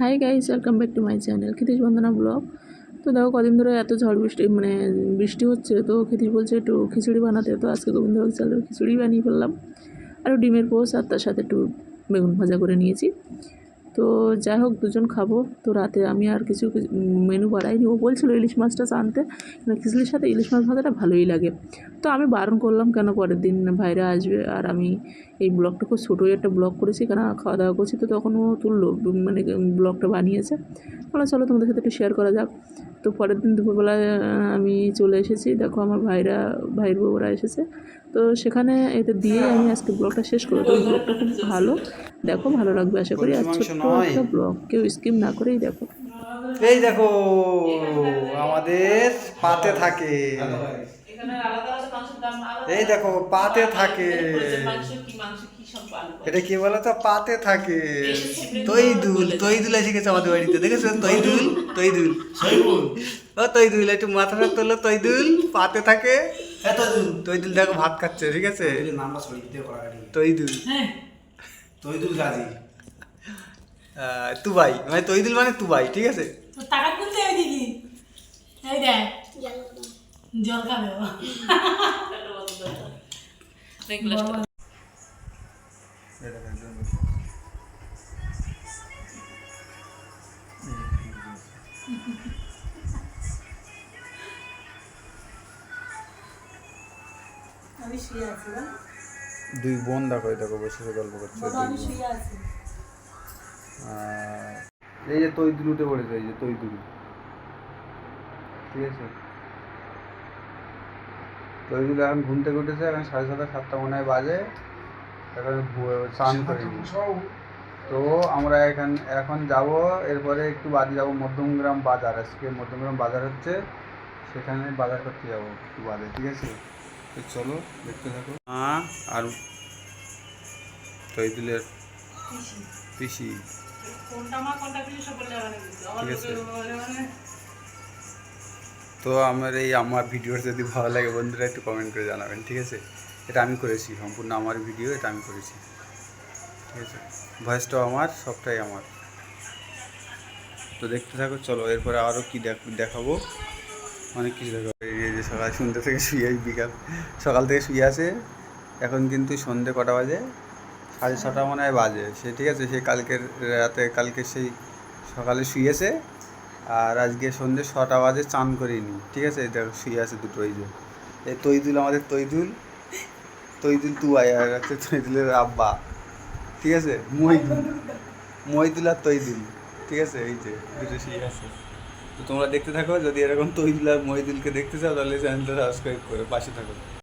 Hi guys welcome back to my channel Kshitish Bandana blog তো দেখো, কদিন ধরে এত ঝড় বৃষ্টি মানে বৃষ্টি হচ্ছে, তো ক্ষিতিশ বলছে একটু খিচুড়ি বানাতে, তো আজকে গোবিন্দভোগ চালের খিচুড়ি বানিয়ে ফেললাম। আরও ডিমের পোস আর তার সাথে একটু বেগুন ভাজা করে নিয়েছি। তো যাই হোক, দুজন খাব। তো রাতে আমি আর কিছু মেনু বাড়াইনি ও বলছিল ইলিশ মাছটা আনতে খিচুড়ির সাথে ইলিশ মাছ ভাজাটা ভালোই লাগে। তো আমি বারণ করলাম, কেন পরের দিন ভাইরা আসবে? আর আমি এই ব্লগটা খুব ছোটোই একটা ব্লগ করেছি, কেন খাওয়া দাওয়া করছি? তো তখন ও তুললো মানে ব্লগটা বানিয়েছে। বলে চলো তোমাদের সাথে একটু শেয়ার করা যাক। তো পরের দিন দুপুরবেলা আমি চলে এসেছি। দেখো আমার ভাইরা ভাইয়ের বউরা এসেছে। তো সেখানে এটা দিয়ে আমি আজকে ব্লগটা শেষ করব। তো ব্লগটা খুব ভালো। দেখো ভালো লাগবে আশা করি। আর ছোট্ট। একটা ব্লগ। কেউ স্কিম না করেই দেখো। এই দেখো আমাদের পাতে থাকে। এই দেখো পাতে থাকে। এটা কি বলো তো পাতে থাকে। তৈ দুল তৈ দুল এসে গেছে আমাদের বাড়িতে। দেখেছ? তৈ দুল তৈ দুল ও তৈ দুল একটু মাথাটা তোলো তৈ দুল পাতে থাকে। তৈ দুল দেখো ভাত খাচ্ছে ঠিক আছে? তৈ দুল তৈদুল। গাজী। তুবাই। মানে তৈ দুল মানে তুবাই ঠিক আছে? টাকা খুলতে হবে দিদি। এই দেখ। জল খাবে ও। আমি শুয়ে আছি বল। দুই বোন দেখো দেখো বসে বসে গল্প করছে এই যে তৈদুল উঠে পড়েছে এই যে তৈদুল ঠিক আছে? তৈদুল এখন ঘুম থেকে উঠেছে এখন সাড়ে ছটা সাতটা মনে হয় বাজে। এখন স্নান করিনি। তো আমরা এখান এখন যাব এরপরে একটু বাদে যাব মধ্যমগ্রাম বাজার। আজকে মধ্যমগ্রাম বাজার হচ্ছে সেখানে বাজার করতে যাব একটু বাদে ঠিক আছে? তো চলো দেখতে থাকো। হ্যাঁ আর। তৈদুলের পিসি। মা ঠিক আছে। তো আমার এই আমার ভিডিও যদি ভালো লাগে বন্ধুরা, একটু কমেন্ট করে জানাবেন, ঠিক আছে? এটা আমি করেছি, সম্পূর্ণ আমার ভিডিও এটা আমি করেছি। ঠিক আছে? ভয়েসটাও আমার, সবটাই আমার। তো দেখতে থাকো, চলো, এরপরে আরও কি দেখ- দেখাবো। অনেক কিছু দেখাবো। এই যে সকাল, সন্ধ্যে থেকে শুয়ে বিকাল। সকাল থেকে শুয়ে আসে এখন কিন্তু সন্ধ্যে কটা বাজে? সাড়ে ছটা মনে হয় বাজে। সে, ঠিক আছে, সে কালকের রাতে, কালকে সেই সকালে শুয়েছে। আর আজকে সন্ধ্যে ছটা বাজে চান করিনি, ঠিক আছে? দেখো, শুয়ে আছে দুটো, এই যে। এই তৈদুল আমাদের তৈদুল তৈদুল তুয়াই আর হচ্ছে তৈদুলের আব্বা, ঠিক আছে? মহিদুল মহিদুল আর তৈদুল ঠিক আছে? এই যে, দুটো শুয়ে আছে। তো তোমরা দেখতে থাকো, যদি এরকম তৈদুল আর মহিদুলকে দেখতে চাও, তাহলে চ্যানেলটা সাবস্ক্রাইব করে পাশে থাকো।